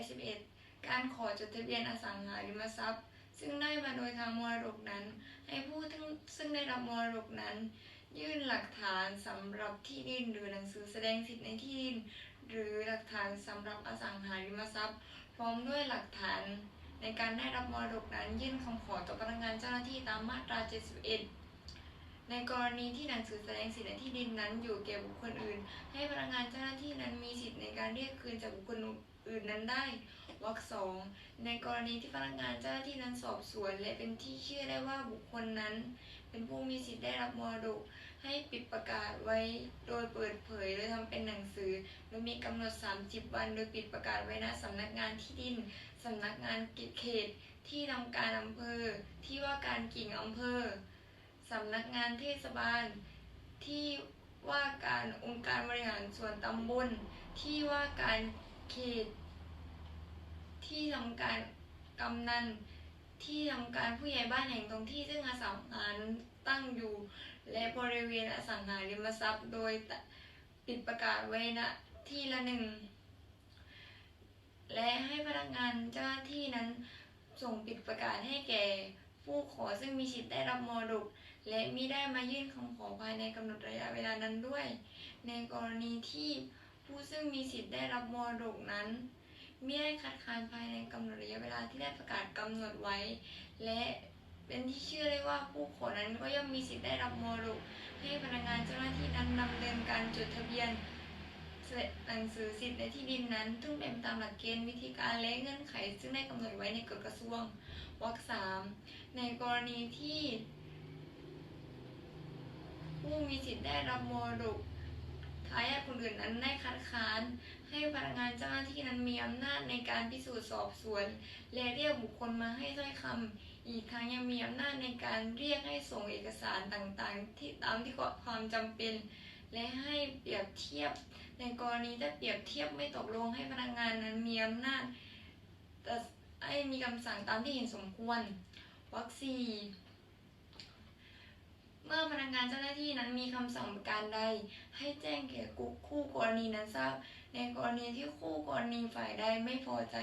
11การขอจดทะเบียนอสังหาริมทรัพย์ ซึ่งได้มาโดยทางมรดกนั้น ให้ผู้ซึ่งซึ่งได้รับมรดกนั้น ยื่นหลักฐานสำหรับที่ดินหรือหนังสือแสดงสิทธิในที่ดิน หรือหลักฐานสำหรับอสังหาริมทรัพย์ พร้อมด้วยหลักฐานในการได้รับมรดกนั้นยื่นคำขอต่อพนักงานเจ้าหน้าที่ตามมาตรา 71 ในกรณีที่หนังสือแสดงสิทธิที่ดินนั้นอยู่แก่บุคคลอื่น ให้พนักงานเจ้าหน้าที่นั้นมีสิทธิในการเรียกคืนจากบุคคลอื่นนั้นได้วรรคสองในกรณีที่พนักงานเจ้าหน้าที่นั้นสอบสวน และเป็นที่เชื่อได้ว่าบุคคลนั้น เป็นผู้มีสิทธิได้รับมรดก ให้ปิดประกาศไว้โดยเปิดเผยโดยทำเป็นหนังสือ โดยมีกำหนด 30 วัน โดยปิดประกาศไว้ณสำนักงานที่ดินสำนักงานเขต ที่ทำการอำเภอ ที่ว่าการกิ่งอำเภอ สำนักงานเทศบาล ที่ว่าการองค์การบริหารส่วนตำบล ที่ว่าการเขต ที่ทำการกำนัน ที่ทำการผู้ใหญ่บ้านแห่งท้องที่ซึ่งอสังหารตั้งอยู่ และบริเวณอสังหาริมทรัพย์ โดยปิดประกาศไว้ณที่ละหนึ่ง และให้พนักงานเจ้าหน้าที่นั้นส่งปิดประกาศให้แก่ ผู้ขอซึ่งมีสิทธิ์ได้รับมรดก และมิได้มายื่นคำขอภายในกำหนดระยะเวลานั้นด้วย ในกรณีที่ผู้ซึ่งมีสิทธิ์ได้รับมรดกนั้นมิได้คัดค้านภายในกำหนดระยะเวลาที่ได้ประกาศกำหนดไว้ และเป็นที่เชื่อได้ว่าผู้ขอนั้นก็ย่อมมีสิทธิ์ได้รับมรดกให้พนักงานเจ้าหน้าที่นั้นดำเนินการจดทะเบียน หนังสือสิทธิ์ในที่ดินนั้นซึ่งเป็นตามหลักเกณฑ์วิธีการและเงื่อนไข ซึ่งได้กำหนดไว้ในกฎกระทรวงวรรคสามในกรณีที่ ผู้มีสิทธิ์ได้รับมรดกทายาทคนอื่นนั้นได้คัดค้าน ให้พนักงานเจ้าหน้าที่นั้นมีอำนาจในการพิสูจน์สอบสวน และเรียกบุคคลมาให้ถ้อยคำอีกทั้งยังมีอำนาจในการเรียกให้ส่งเอกสารต่างๆ ที่ตามที่ความจำเป็น และให้เปรียบเทียบ ในกรณีถ้าเปรียบเทียบไม่ตกลงให้พนักงานนั้นมีอำนาจจะให้มีคำสั่งตามที่เห็นสมควรวรรคสี่เมื่อพนักงานเจ้าหน้าที่นั้นมีคำสั่งประการใด ให้แจ้งแก่คู่กรณีนั้นทราบ ในกรณีที่คู่กรณีฝ่ายใดไม่พอใจ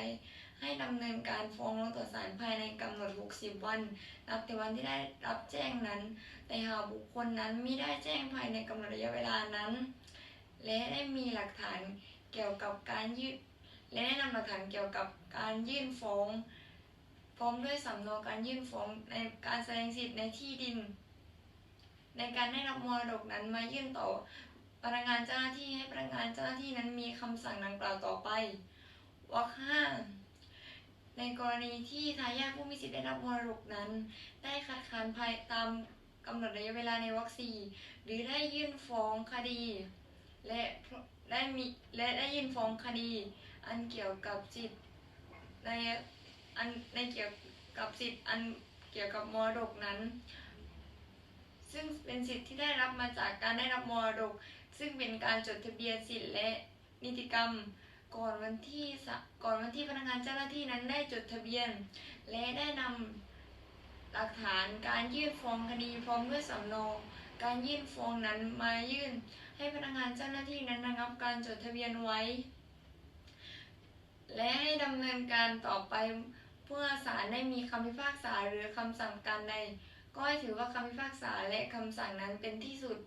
ให้ดำเนินการฟ้องร้องต่อศาลภายในกำหนด 60 วัน นับแต่วันที่ได้รับแจ้งนั้น แต่หากบุคคลนั้นไม่ได้แจ้งภายในกำหนดระยะเวลานั้น และได้มีหลักฐานเกี่ยวกับการยื่นและได้นำหลักฐานเกี่ยวกับการยื่นฟ้องพร้อมด้วยสำเนาการยื่นฟ้องในการแสดงสิทธิ์ในที่ดิน ในการได้รับมรดกนั้นมายื่นต่อพนักงานเจ้าหน้าที่ให้พนักงานเจ้าหน้าที่นั้นมีคำสั่งดังกล่าวต่อไปวรรคห้าในกรณีที่ทายาทผู้มีสิทธิ์ได้รับมรดกนั้น ได้คัดค้านภายตามกำหนดระยะเวลาในวรรคสี่หรือได้ยื่นฟ้องคดี และได้มีและได้ยื่นฟ้องคดี อันเกี่ยวกับสิทธิ์ในอันในเกี่ยวกับสิทธิ์อันเกี่ยวกับมรดกนั้น ซึ่งเป็นสิทธิ์ที่ได้รับมาจากการได้รับมรดก ซึ่งเป็นการจดทะเบียนสิทธิ์และนิติกรรมก่อนวันที่สก่อนวันที่พนักงานเจ้าหน้าที่นั้นได้จดทะเบียน และได้นำหลักฐานการยื่นฟ้องคดีพร้อมด้วยสำเนาการยื่นฟ้องนั้นมายื่น ให้พนักงานเจ้าหน้าที่นั้นระงับการจดทะเบียนไว้ และให้ดำเนินการต่อไปเพื่อศาลได้มีคำพิพากษาหรือคำสั่งการใด ก็ให้ถือว่าคำพิพากษาและคำสั่งนั้นเป็นที่สุด